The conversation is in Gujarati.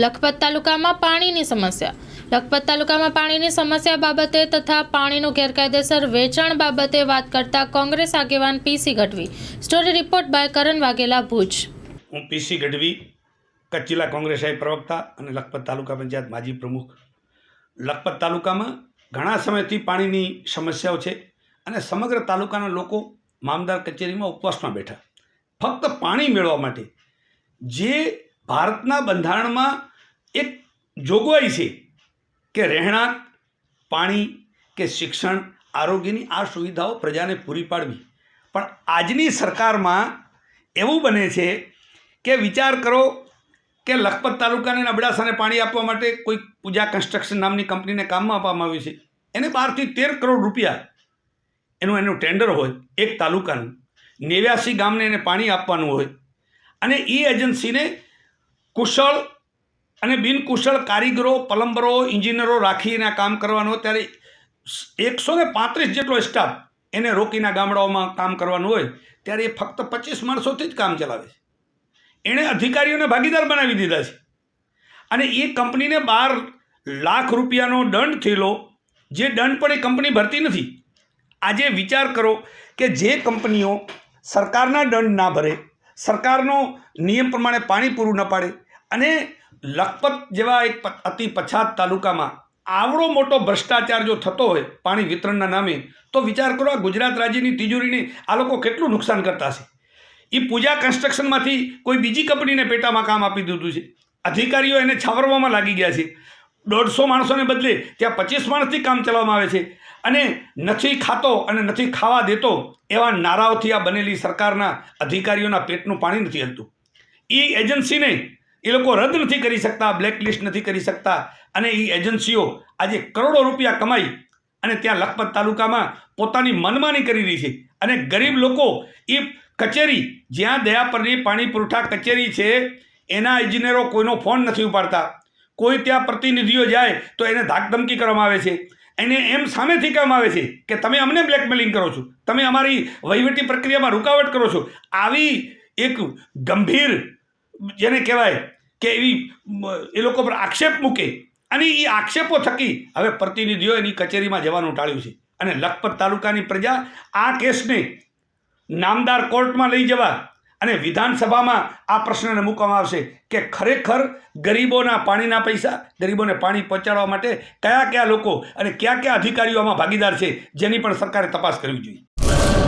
લખપત તાલુકામાં પાણીની સમસ્યા. લખપત તાલુકામાં પાણીની સમસ્યા બાબતે તથા પાણીનું ગેરકાયદેસર વેચાણ બાબતે વાત કરતા કોંગ્રેસ આગેવાન PC Gadhvi. Story report by Karan Vaghela Bhuj. હું પીસી ગઢવી, કચ્છ જિલ્લા કોંગ્રેસ પ્રવક્તા અને લખપત તાલુકા પંચાયત માજી પ્રમુખ. લખપત તાલુકામાં ઘણા સમયથી પાણીની સમસ્યાઓ છે અને સમગ્ર તાલુકાના લોકો મામદાર કચેરીમાં ઉપવાસમાં બેઠા. ફક્ત પાણી મેળવવા માટે. જે ભારતના બંધારણમાં એક જોગવાઈ છે કે રહેણાંક, પાણી કે શિક્ષણ આરોગ્યની આ સુવિધાઓ પ્રજાને પૂરી પાડવી. પણ આજની સરકારમાં એવું બને છે કે વિચાર કરો કે લખપત તાલુકાને અબડાસાને પાણી આપવા માટે કોઈ પૂજા કન્સ્ટ્રક્શન નામની કંપનીને કામમાં આપવામાં આવ્યું છે. એને બારથી તેર કરોડ રૂપિયા એનું એનું ટેન્ડર હોય એક તાલુકાનું. નેવ્યાસી ગામને એને પાણી આપવાનું હોય. અને એ એજન્સીને કુશળ અને બિનકુશળ કારીગરો પ્લમ્બરો ઇન્જિનિયરો રાખીને આ કામ કરવાનું ત્યારે એકસો ને પાંત્રીસ જેટલો સ્ટાફ એને રોકીના ગામડાઓમાં કામ કરવાનું હોય, ત્યારે એ ફક્ત પચીસ માણસોથી જ કામ ચલાવે છે. એણે અધિકારીઓને ભાગીદાર બનાવી દીધા છે. અને એ કંપનીને બાર લાખ રૂપિયાનો દંડ થયેલો, જે દંડ પણ એ કંપની ભરતી નથી. આજે વિચાર કરો કે જે કંપનીઓ સરકારના દંડ ના ભરે, સરકારનો નિયમ પ્રમાણે પાણી પૂરું ન પાડે અને લખપત જેવા એક અતિ પછાત તાલુકામાં આવડો મોટો ભ્રષ્ટાચાર જો થતો હોય પાણી વિતરણના નામે, તો વિચાર કરો આ ગુજરાત રાજ્યની તિજોરીને આ લોકો કેટલું નુકસાન કરતા હશે. એ પૂજા કન્સ્ટ્રક્શનમાંથી કોઈ બીજી કંપનીને પેટામાં કામ આપી દીધું છે. અધિકારીઓ એને છાવરવામાં લાગી ગયા છે. દોઢસો માણસોને બદલે ત્યાં પચીસ માણસથી કામ ચલાવવામાં આવે છે. અને નથી ખાતો અને નથી ખાવા દેતો એવા નારાઓથી આ બનેલી સરકારના અધિકારીઓના પેટનું પાણી નથી હલતું. એ એજન્સીને એ લોકો રદ નથી કરી શકતા બ્લેકલિસ્ટ નથી કરી શકતા. અને એ એજન્સીઓ આજે કરોડો રૂપિયા કમાઈ અને ત્યાં લખપત તાલુકામાં પોતાની મનમાની કરી રહી છે. અને ગરીબ લોકો એ કચેરી, જ્યાં દયાપરની પાણી પુરવઠા કચેરી છે, એના ઇજનેરો કોઈનો ફોન નથી ઉપાડતા. કોઈ ત્યાં પ્રતિનિધિઓ જાય તો એને ધાકધમકી કરવામાં આવે છે. એને એમ સામેથી કહેવામાં આવે છે કે તમે અમને બ્લેકમેલિંગ કરો છો. તમે અમારી વહીવટી પ્રક્રિયામાં રૂકાવટ કરો છો. આવી એક ગંભીર જેને કહેવાય કે એવી એ લોકો પર આક્ષેપ મૂકે અને એ આક્ષેપો થકી હવે પ્રતિનિધિઓ એની કચેરીમાં જવાનું ટાળ્યું છે. અને લખપત તાલુકાની પ્રજા આ કેસને નામદાર કોર્ટમાં લઈ જવા અને વિધાનસભામાં આ પ્રશ્નને મૂકવામાં આવશે કે ખરેખર ગરીબોના પાણીના પૈસા, ગરીબોને પાણી પહોંચાડવા માટે કયા કયા લોકો અને કયા કયા અધિકારીઓ આમાં ભાગીદાર છે, જેની પણ સરકારે તપાસ કરવી જોઈએ.